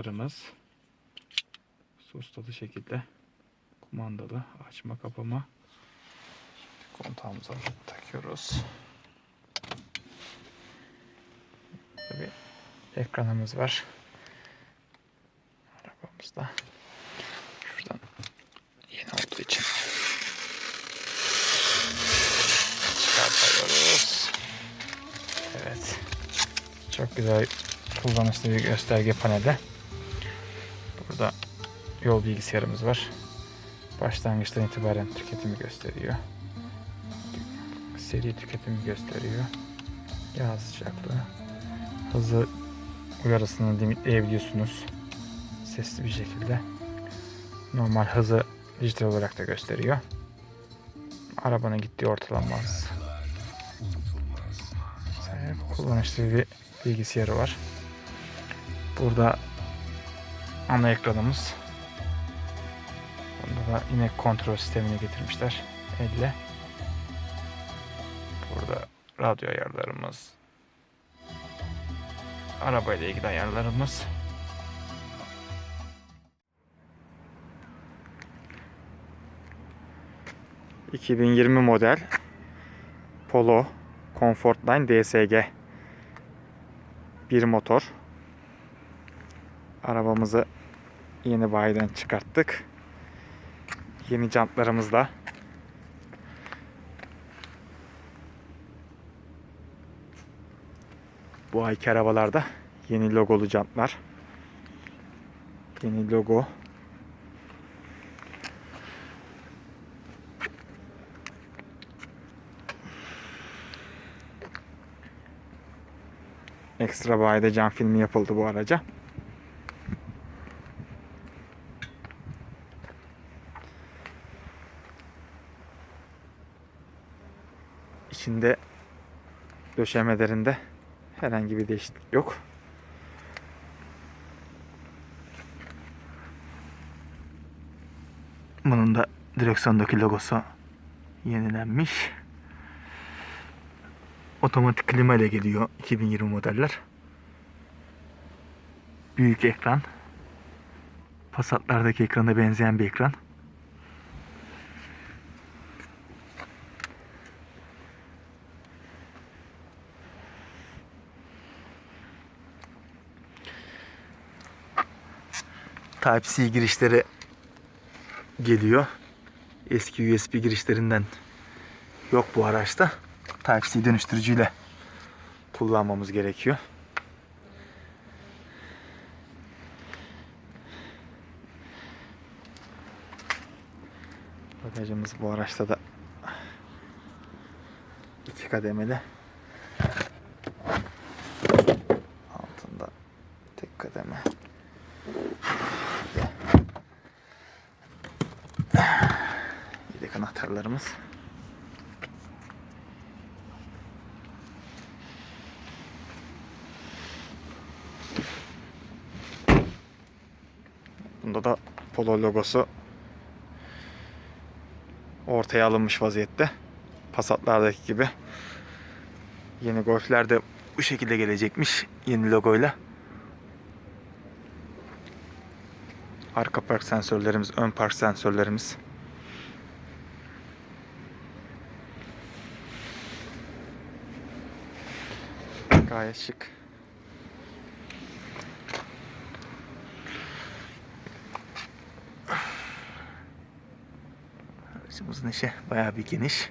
jantlarımız. Sustalı şekilde kumandalı açma kapama. Şimdi kontağımızı alıp takıyoruz. Burada bir ekranımız var. Arabamızda. Şuradan yeni olduğu için çıkartıyoruz. Evet. Çok güzel kullanışlı bir gösterge paneli. Yol bilgisayarımız var. Başlangıçtan itibaren tüketimi gösteriyor. Seri tüketimi gösteriyor. Yağ sıcaklığı. Hızı uyarısını limitleyebiliyorsunuz. Sesli bir şekilde. Normal hızı dijital olarak da gösteriyor. Arabanın gittiği ortalama hız. Sahip kullanışlı bir bilgisayarı var. Burada ana ekranımız. Bunda da yine kontrol sistemini getirmişler. Elle. Burada radyo ayarlarımız. Arabayla ilgili ayarlarımız. ...2020 model... ...Polo... ...Comfortline DSG... ...bir motor... ...arabamızı... ...yeni bayiden çıkarttık... ...yeni jantlarımızla... ...bu ayki arabalarda... ...yeni logolu jantlar... ...yeni logo... Ekstra bayide cam filmi yapıldı bu araca. İçinde döşemelerinde herhangi bir değişiklik yok. Bunun da direksiyondaki logosu yenilenmiş. Otomatik klima ile geliyor 2020 modeller. Büyük ekran. Passat'lardaki ekrana benzeyen bir ekran. Type-C girişleri geliyor. Eski USB girişlerinden yok bu araçta. Type-C dönüştürücüyle kullanmamız gerekiyor. Bagajımız bu araçta da iki kademeli. Altında tek kademe. Yedek anahtarlarımız. Bunda da Polo logosu ortaya alınmış vaziyette. Passat'lardaki gibi. Yeni Golf'ler de bu şekilde gelecekmiş. Yeni logoyla. Arka park sensörlerimiz, ön park sensörlerimiz. Gayet şık. Aracımızın içi bayağı bir geniş.